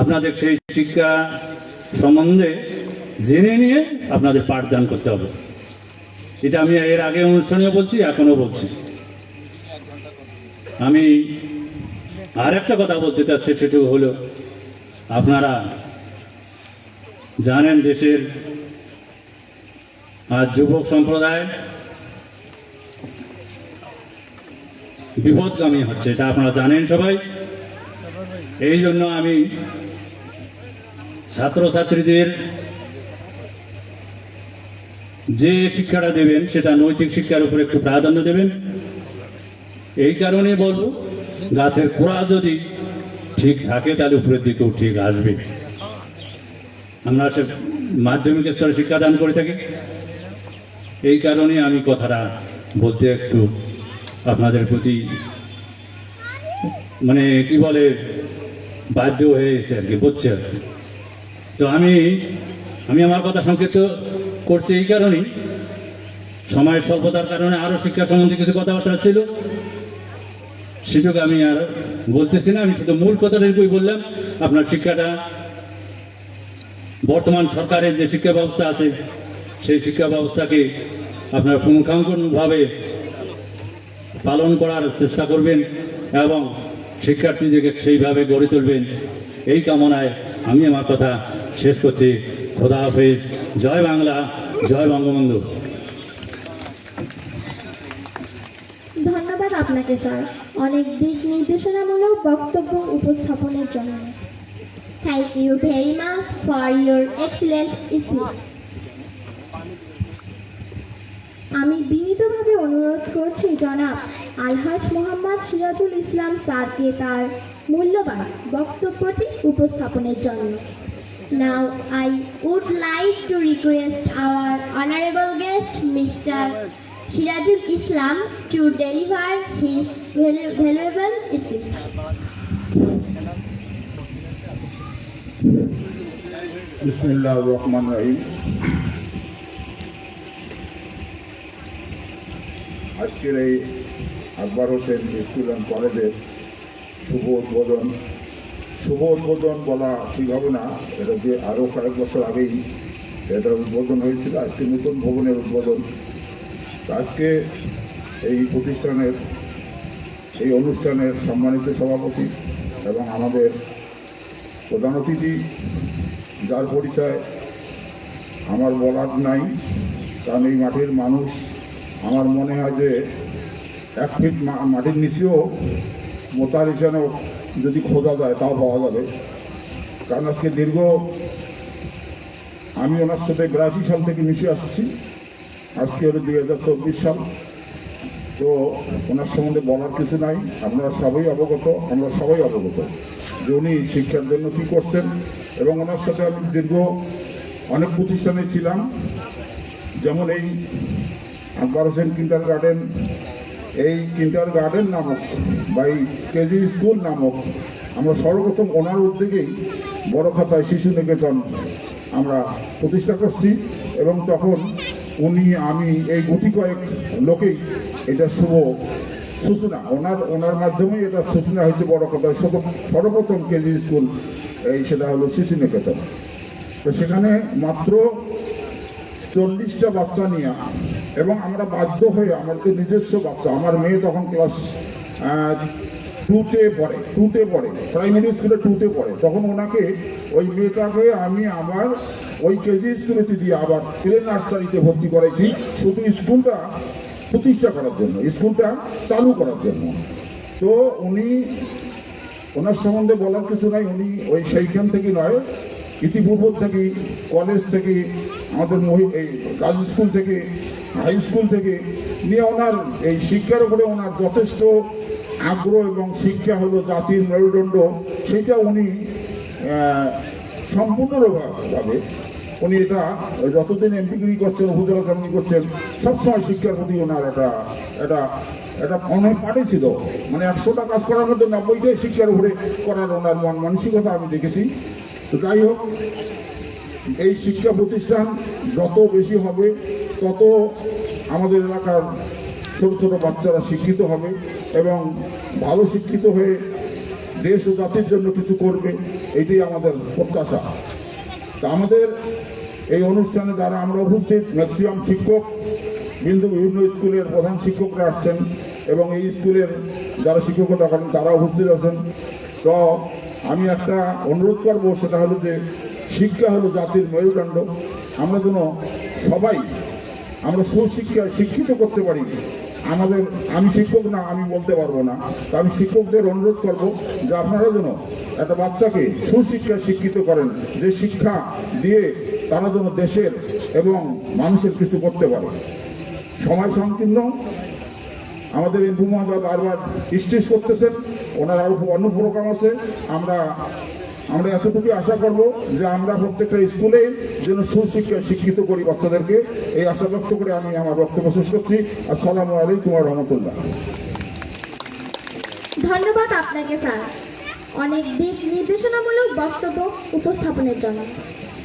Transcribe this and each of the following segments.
আপনাদের সেই শিক্ষা সম্বন্ধে জেনে নিয়ে আপনাদের পাঠদান করতে হবে। এটা আমি এর আগে অনুষ্ঠানেও বলছি, এখনও বলছি। আমি আর একটা কথা বলতে চাচ্ছি, সেটুকু হলো, আপনারা জানেন দেশের আর যুবক সম্প্রদায় বিপদগামী হচ্ছে, এটা আপনারা জানেন সবাই। এই জন্য আমি ছাত্রছাত্রীদের যে শিক্ষাটা দেবেন, সেটা নৈতিক শিক্ষার উপর একটু প্রাধান্য দেবেন। এই কারণে বলব, গাছের খোড়া যদি ঠিক থাকে, তাহলে উপরের দিকেও ঠিক আসবে। আমরা সে মাধ্যমিক স্তরে শিক্ষাদান করে থাকি। এই কারণে আমি কথাটা বলতে একটু আপনাদের প্রতি মানে কি বলে বাধ্য হয়েছে আর কি বুঝছে। তো আমি আমি আমার কথা সংক্ষিপ্ত করছি এই কারণেই। সময়ের স্বল্পতার কারণে আরও শিক্ষা সম্বন্ধে কিছু কথাবার্তা ছিল। সেটুকু আমি আর বলতেছি না, আমি শুধু মূল কথাটাই বললাম। আপনার শিক্ষাটা, বর্তমান সরকারের যে শিক্ষা ব্যবস্থা আছে, সেই শিক্ষা ব্যবস্থাকে আপনার পুঙ্খানুপুঙ্খভাবে পালন করার চেষ্টা করবেন এবং শিক্ষার্থীদেরকে সেইভাবে গড়ে তুলবেন। এই কামনায় আমি আমার কথা শেষ করছি। খোদা হাফেজ। জয় বাংলা, জয় বঙ্গবন্ধু। ধন্যবাদ আপনাকে, স্যার। অনেক দিক নির্দেশনামূলক বক্তব্য উপস্থাপনের জন্য। Thank you very much for your excellent speech আমি বিনীতভাবে অনুরোধ করছি জনাব আলহাজ মোহাম্মদ সিরাজুল ইসলাম স্যারকে তার মূল্যবান বক্তব্যটি উপস্থাপনের জন্য Now I would like to request our honorable guest, Mr. Sirajul Islam, to deliver his valuable speech. বিসমিল্লাহ আজকের এই আকবর হোসেন স্কুল অ্যান্ড কলেজের শুভ উদ্বোধন। শুভ উদ্বোধন বলা ঠিক হবে না। এটা যে আরও কয়েক বছর আগেই এটা উদ্বোধন হয়েছিল। আজকে নতুন ভবনের উদ্বোধন। আজকে এই প্রতিষ্ঠানের, এই অনুষ্ঠানের সম্মানিত সভাপতি এবং আমাদের প্রধান অতিথি, যার পরিচয় আমার বলার নাই, কারণ এই মাঠের মানুষ আমার মনে হয় যে এক ফিট মাটির নিচেও মোতার হিসাবে যদি খোঁজা যায় তাও পাওয়া যাবে। কারণ আজকে দীর্ঘ, আমি ওনার সাথে বিরাশি সাল থেকে মিশে আসছি। আজকে হলো দুই হাজার চব্বিশ সাল। তো ওনার সম্বন্ধে বলার কিছু নাই। আপনারা সবাই অবগত, আমরা সবাই অবগত যে উনি শিক্ষার জন্য কী করছেন। এবং ওনার সাথে আমি দীর্ঘ অনেক প্রতিষ্ঠানে ছিলাম। যেমন এই আকবর হোসেন কিন্টার গার্ডেন, এই কিন্টার গার্ডেন নামক বা এই কেজি স্কুল নামক আমরা সর্বপ্রথম ওনার উদ্যোগেই বড় খাতায় শিশু নিকেতন আমরা প্রতিষ্ঠা করছি এবং তখন উনি, আমি, এই গুটি কয়েক লোকেই এটা শুভ সূচনা, ওনার ওনার মাধ্যমেই এটা সূচনা হয়েছে বড় সর্ব- সর্বপ্রথম কেজি স্কুল, এই সেটা হলো শিশু নিকেতন। তো সেখানে মাত্র চল্লিশটা বাচ্চা নিয়ে এবং আমরা বাধ্য হয়ে আমাদের নিজস্ব বাচ্চা, আমার মেয়ে তখন ক্লাস টুতে পড়ে টুতে পড়ে প্রাইমারি স্কুলে টুতে পড়ে। তখন ওনাকে ওই মেয়েটাকে আমি আমার ওই কেজি স্কুলেতে দিয়ে আবার প্লে নার্সারিতে ভর্তি করাইছি, শুধু স্কুলটা প্রতিষ্ঠা করার জন্য স্কুলটা চালু করার জন্য। তো উনি, ওনার সম্বন্ধে বলার কিছু নাই, উনি ওই সেইখান থেকে নয়, ইতিপূর্ব থেকে কলেজ থেকে, আমাদের এই গার্লস স্কুল থেকে হাই স্কুল থেকে নিয়ে ওনার এই শিক্ষার উপরে ওনার যথেষ্ট আগ্রহ এবং শিক্ষা হলো জাতির মেরুদণ্ড। সেটা উনি আহ, সম্পূর্ণভাবে উনি এটা যতদিন এমপিগিরি করছেন উপজেলা কমিটি করছেন সবসময় শিক্ষার প্রতি ওনার একটা এটা এটা অনেক পাঠে ছিল। মানে একশোটা কাজ করার মধ্যে নব্বইটাই শিক্ষার উপরে করার ওনার মন মানসিকতা আমি দেখেছি। তো যাই হোক এই শিক্ষা প্রতিষ্ঠান যত বেশি হবে তত আমাদের এলাকার ছোট ছোট বাচ্চারা শিক্ষিত হবে এবং ভালো শিক্ষিত হয়ে দেশ ও জাতির জন্য কিছু করবে, এটাই আমাদের প্রত্যাশা। তা আমাদের এই অনুষ্ঠানে যারা আমরা উপস্থিত ম্যাক্সিমাম শিক্ষক বিন্দু বিভিন্ন স্কুলের প্রধান শিক্ষকরা আসছেন এবং এই স্কুলের যারা শিক্ষকতা করেন তারা উপস্থিত আছেন। তো আমি একটা অনুরোধ করব, সেটা হলো যে শিক্ষা হলো জাতির মেরুদণ্ড। আমরা যেন সবাই আমরা সুশিক্ষায় শিক্ষিত করতে পারি। আমাদের, আমি শিক্ষক না, আমি বলতে পারব না। তো আমি শিক্ষকদের অনুরোধ করব যে আপনারা যেন একটা বাচ্চাকে সুশিক্ষায় শিক্ষিত করেন। যে শিক্ষা দিয়ে তারা যেন দেশের এবং মানুষের কিছু করতে পারে। সময় সংকীর্ণ। আমাদের এমপি মহোদয় বারবার স্টেজ করতেছেন। ওনার আরও অন্য প্রোগ্রাম আছে। আমরা আমরা এতটুকু আশা করব যে আমরা প্রত্যেকটা স্কুলে যেন সুশিক্ষায় শিক্ষিত করি বাচ্চাদেরকে। এই আশা ব্যক্ত করে আমি আমার বক্তব্য শেষ করছি। আসসালামু আলাইকুম রহমতুল্লাহ। ধন্যবাদ আপনাকে স্যার। অনেক দিক নির্দেশনামূলক বক্তব্য উপস্থাপনের জন্য।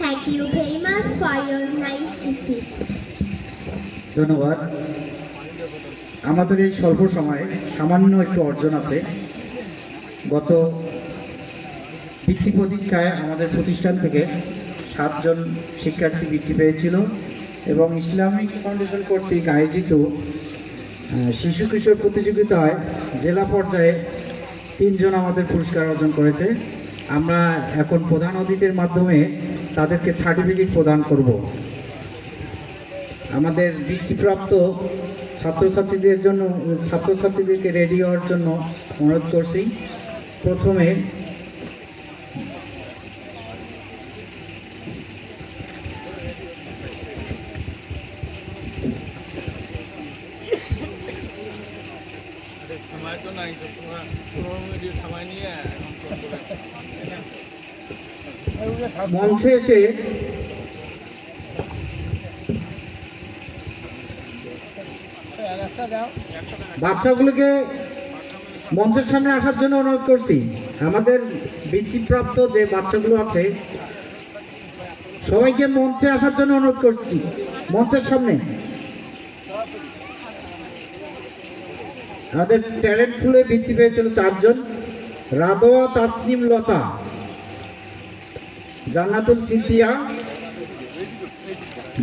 Thank you very much for your nice speech ধন্যবাদ। আমাদের এই স্বল্প সময়ে সামান্য একটু অর্জন আছে। গত বৃত্তি পরীক্ষায় আমাদের প্রতিষ্ঠান থেকে সাতজন শিক্ষার্থী বৃত্তি পেয়েছিল এবং ইসলামিক ফাউন্ডেশন কর্তৃক আয়োজিত শিশু কিশোর প্রতিযোগিতায় জেলা পর্যায়ে তিনজন আমাদের পুরস্কার অর্জন করেছে। আমরা এখন প্রধান অতিথির মাধ্যমে তাদেরকে সার্টিফিকেট প্রদান করব। আমাদের বৃত্তিপ্রাপ্ত ছাত্রছাত্রীদের জন্য, ছাত্রছাত্রীদেরকে রেডি হওয়ার জন্য অনুরোধ করছি। প্রথমে মঞ্চে এসে বাচ্চাগুলোকে মঞ্চের সামনে আসার জন্য অনুরোধ করছি। আমাদের বৃত্তিপ্রাপ্ত যে বাচ্চাগুলো আছে, সবাইকে মঞ্চে আসার জন্য অনুরোধ করছি, মঞ্চের সামনে। আমাদের ট্যালেন্ট ফুলে বৃত্তি পেয়েছিল চারজন রাদোয়া তাসনিম, লতা। জান্নাতুল সিদ্দিয়া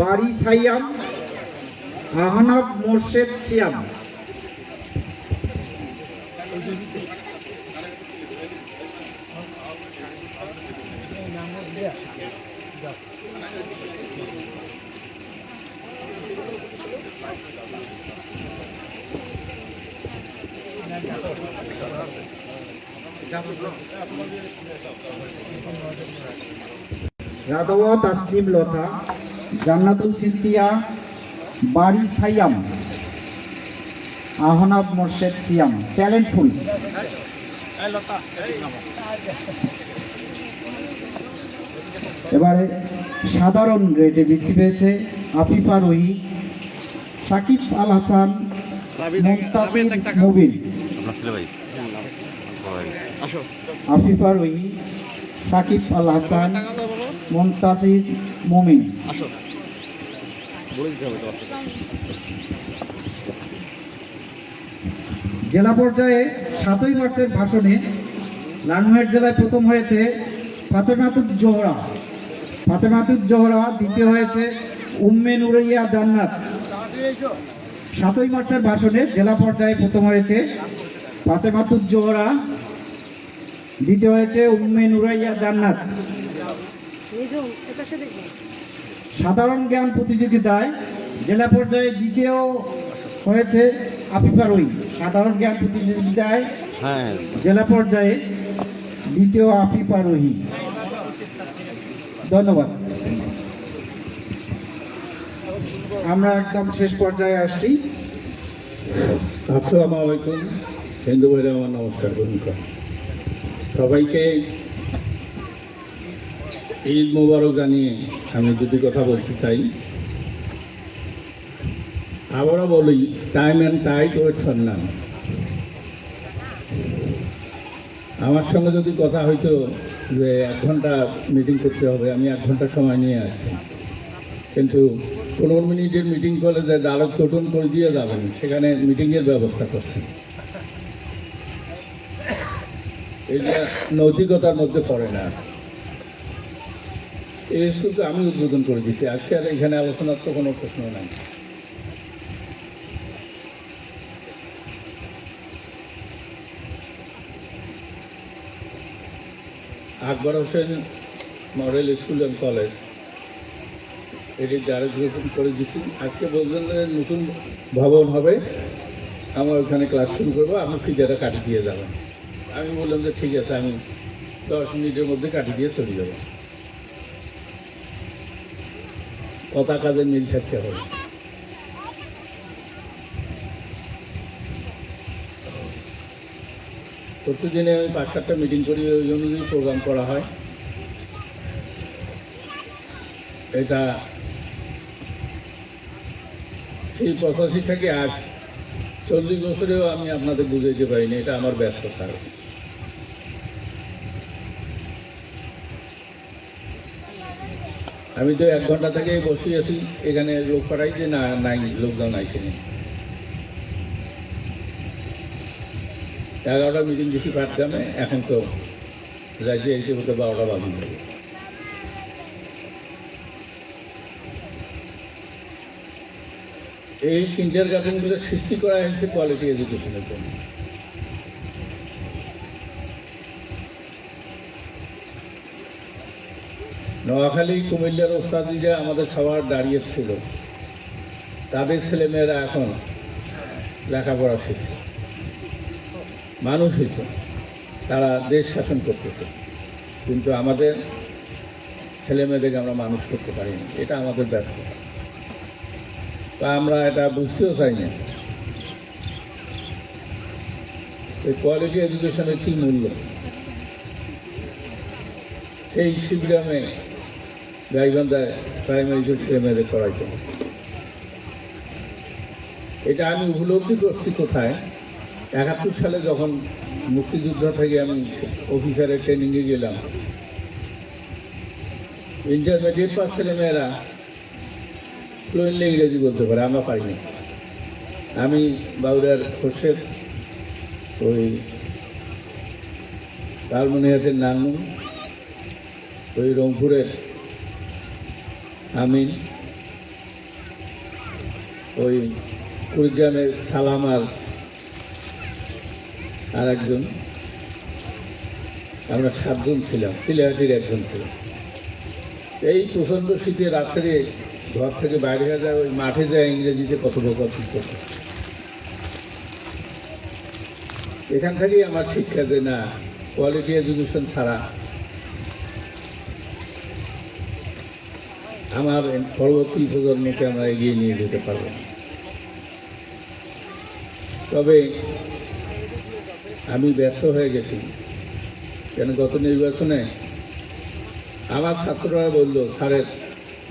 বাড়ি সাইয়াম আহনাব মোর্শেদ সিয়াম। রাদওয়া তাসলিম লতা জান্নাতুল সিদ্দিয়া বাড়ি সাইয়াম আহনাব মোর্শেদ সিয়াম ট্যালেন্টফুল। এবারে সাধারণ রেটে বৃদ্ধি পেয়েছে আফিফা রহি সাকিব আল হাসান মুমতাজির মুবিন। আফিফা রহি সাকিব আল হাসান মুমতাজির মুমিন। জেলা পর্যায়ে সাতই মার্চের ভাষণে লালমোহের জেলায় প্রথম হয়েছে ফাতেমাতুদ জোহরা। ফাতেমাতুদ জোহরা দ্বিতীয় হয়েছে উম্মে নুরাইয়া জান্নাত। সাতই মার্চের ভাষণে জেলা পর্যায়ে প্রথম হয়েছে ফাতেমাতুদ জোহরা দ্বিতীয় হয়েছে উম্মে নুরাইয়া জান্নাত। সাধারণ জ্ঞান প্রতিযোগিতায় জেলা পর্যায়ে দ্বিতীয় হয়েছে আফিফা রই। সাধারণ জ্ঞান প্রতিযোগিতায় জেলা পর্যায়ে দ্বিতীয় আফিফা রহি ধন্যবাদ। আমরা একদম শেষ পর্যায়ে আসছি। আসসালামু আলাইকুম। হিন্দু ভাইরা আমার নমস্কার করুন সবাইকে ঈদ মোবারক জানিয়ে আমি দুটি কথা বলতে চাই। আবারও বলি time and tide wait for none আমার সঙ্গে যদি কথা হইতো যে এক ঘণ্টা মিটিং করতে হবে, আমি এক ঘণ্টা সময় নিয়ে আসছি। কিন্তু পনেরো মিনিটের মিটিং করলে যে ডায়লগ টোটন করে দিয়ে যাবেন, সেখানে মিটিংয়ের ব্যবস্থা করছেন। এটা নৈতিকতার মধ্যে পড়ে না। এই স্কুলকে আমি উদ্বোধন করে দিচ্ছি আজকে আর এখানে আলোচনার তো কোনো প্রশ্ন নাই। Akbar Hossain model school and college, এটি যারা করে দিচ্ছি আজকে বললেন যে নতুন ভবন হবে। আমার ওখানে ক্লাস শুরু করব। আপনি ফিজাটা কাটি দিয়ে যাবেন। আমি বললাম যে ঠিক আছে, আমি দশ মিনিটের মধ্যে কাটি দিয়ে চলে যাব। কথা কাজে মিল থাকতে হবে। প্রতিদিনে আমি পাঁচ সাতটা মিটিং করি, ওই অনুযায়ী প্রোগ্রাম করা হয়। এটা সেই পঁচাশি থেকে আজ চল্লিশ বছরেও আমি আপনাদের বুঝাইতে পারিনি, এটা আমার ব্যস্ততা আমি তো এক ঘণ্টা থেকে বসে আছি। এখানে লোক পাঠাই যে না, নাই, লোকজন আইসেনি এগারোটা মিটিং দিছি পাটগ্রামে এখন তো রাজ্যে যাইতে হতে বারোটা বাজে। যাবে এই কিন্ডার গার্ডেনগুলো সৃষ্টি করা হয়েছে কোয়ালিটি এডুকেশনের জন্য। নোয়াখালী, কুমিল্লার ওস্তাদিরা আমাদের সবার দাঁড়িয়ে ছিল। তাদের ছেলেমেয়েরা এখন লেখাপড়া শিখছে। মানুষ হয়েছে। তারা দেশ শাসন করতেছে। কিন্তু আমাদের ছেলেমেয়েদেরকে আমরা মানুষ করতে পারিনি। এটা আমাদের ব্যর্থতা। তা আমরা এটা বুঝতেও চাই না এই কোয়ালিটি এডুকেশনের কী মূল্য? সেই শিবিরামে গাইবান্ধায় প্রাইমারি ছেলে মেয়েদের করাইতে এটা আমি উপলব্ধি করছি কোথায়? একাত্তর সালে যখন মুক্তিযুদ্ধ থেকে আমি অফিসারের ট্রেনিংয়ে গেলাম। ইন্টারমিডিয়েট পাস ছেলেমেয়েরা ফ্লুয়েন্টলি ইংরেজি বলতে পারে, আমরা পারি না আমি বাউরার খোরশেদ, ওই লালমনিহাটের নানু ওই রংপুরের আমিন। ওই কুড়িগ্রামের সালামার আর একজন আমরা সাতজন ছিলাম সিলেহাটির একজন ছিলাম। এই প্রচণ্ড শীতে রাত্রে ঘর থেকে বাইরে হয়ে যায়, ওই মাঠে যায় ইংরেজিতে কথোপকথন করতে। এখান থেকেই আমার শিক্ষা যে না কোয়ালিটি এডুকেশন ছাড়া আমার পরবর্তী প্রজন্মকে আমরা এগিয়ে নিয়ে যেতে পারব। তবে আমি ব্যর্থ হয়ে গেছি। কেন গত নির্বাচনে আমার ছাত্ররা বলল, স্যারের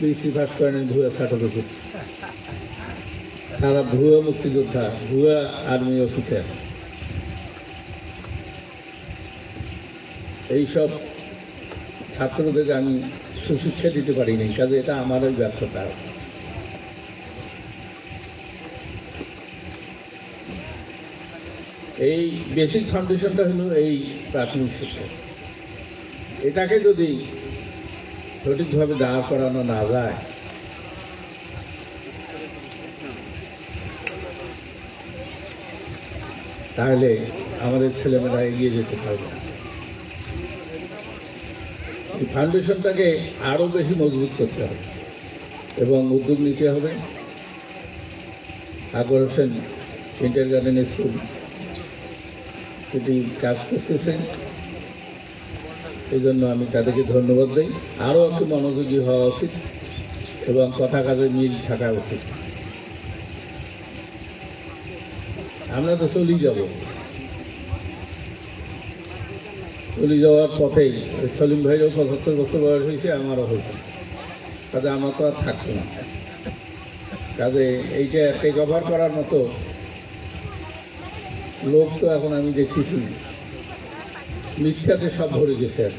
বিসি পাস করেন ভুয়া সার্টিফিকেট সারা ভুয়া মুক্তিযোদ্ধা, ভুয়া আর্মি অফিসার। এইসব ছাত্রদেরকে আমি সুশিক্ষা দিতে পারিনি, কাজে এটা আমারই ব্যর্থতা। এই বেসিক ফাউন্ডেশনটা হলো এই প্রাথমিক শিক্ষা। এটাকে যদি সঠিকভাবে দাঁড় করানো না যায়, তাহলে আমাদের ছেলেমেয়েরা এগিয়ে যেতে পারবে না। ফাউন্ডেশনটাকে আরও বেশি মজবুত করতে হবে এবং উদ্যোগ নিতে হবে। Akbar Hossain inter garden school এটি কাজ করতেছে এই জন্য আমি তাদেরকে ধন্যবাদ দিই। আরও একটু মনোযোগী হওয়া উচিত এবং কথা কাজে মিল থাকা উচিত। আমরা তো চলেই যাব। চলে যাওয়ার পথেই সলিম ভাইরও পঁচাত্তর বছর বয়স হয়েছে, আমারও হয়েছে। কাজে আমার তো আর থাকতো না। কাজে এইটা টেক ওভার করার মতো লোক তো এখন আমি দেখতেছি মিথ্যাতে সব ভরে গেছে আর।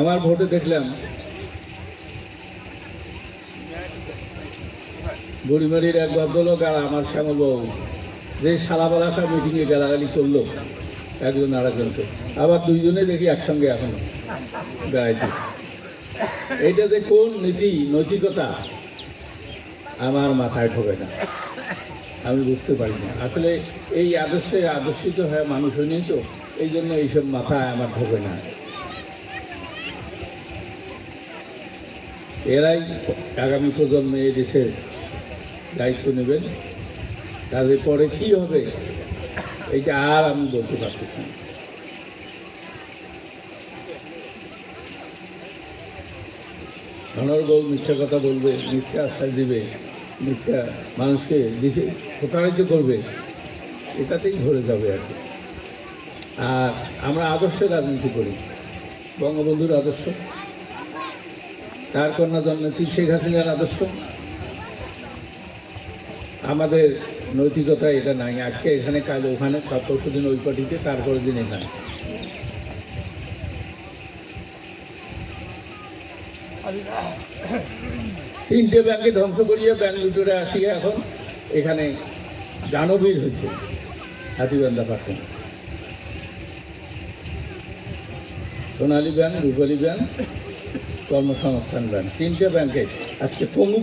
আমার ভোটে দেখলাম, বুড়িমারির এক ভদ্রলোক আর আমার শ্যামলবাবু। যে সালাবালাটা মিটিংয়ে গালাগালি করল, একজন আরেকজনকে। আবার দুইজনে দেখি একসঙ্গে এখন বেড়াইতে এইটা যে কোন নীতি, নৈতিকতা, আমার মাথায় ঢোকে না। আমি বুঝতে পারি না। আসলে এই আদর্শে আদর্শিত হয়ে মানুষ হয়নি তো, এই জন্য এইসব মাথায় আমার ঢোকে না। এরাই আগামী প্রজন্মে এই দেশের দায়িত্ব নেবেন। তাদের পরে কি হবে? এইটা আর আমি বলতে পারতেছি না। অনর্গল মিথ্যা কথা বলবে, মিথ্যা আশ্বাস দিবে, মিথ্যা মানুষকে দিশে প্রতারিত করবে, এটাতেই ধরে যাবে আর কি। আর আমরা আদর্শের রাজনীতি করি, বঙ্গবন্ধুর আদর্শ, তার কন্যা জন্মনেত্রী শেখ হাসিনার আদর্শ। আমাদের নৈতিকতা এটা নাই। আজকে এখানে, কাল ওখানে পরশু দিন ওই পার্টিতে, তারপরের দিন এখানে। তিনটে ব্যাংকে ধ্বংস করিয়ে ব্যাংক লুটোরে আসিয়া এখন এখানে দানবীর হয়েছে হাতিবান্ধা পাঠান। Sonali bank, Rupali bank, Karmasangsthan bank, তিনটে ব্যাংকে। আজকে পঙ্গু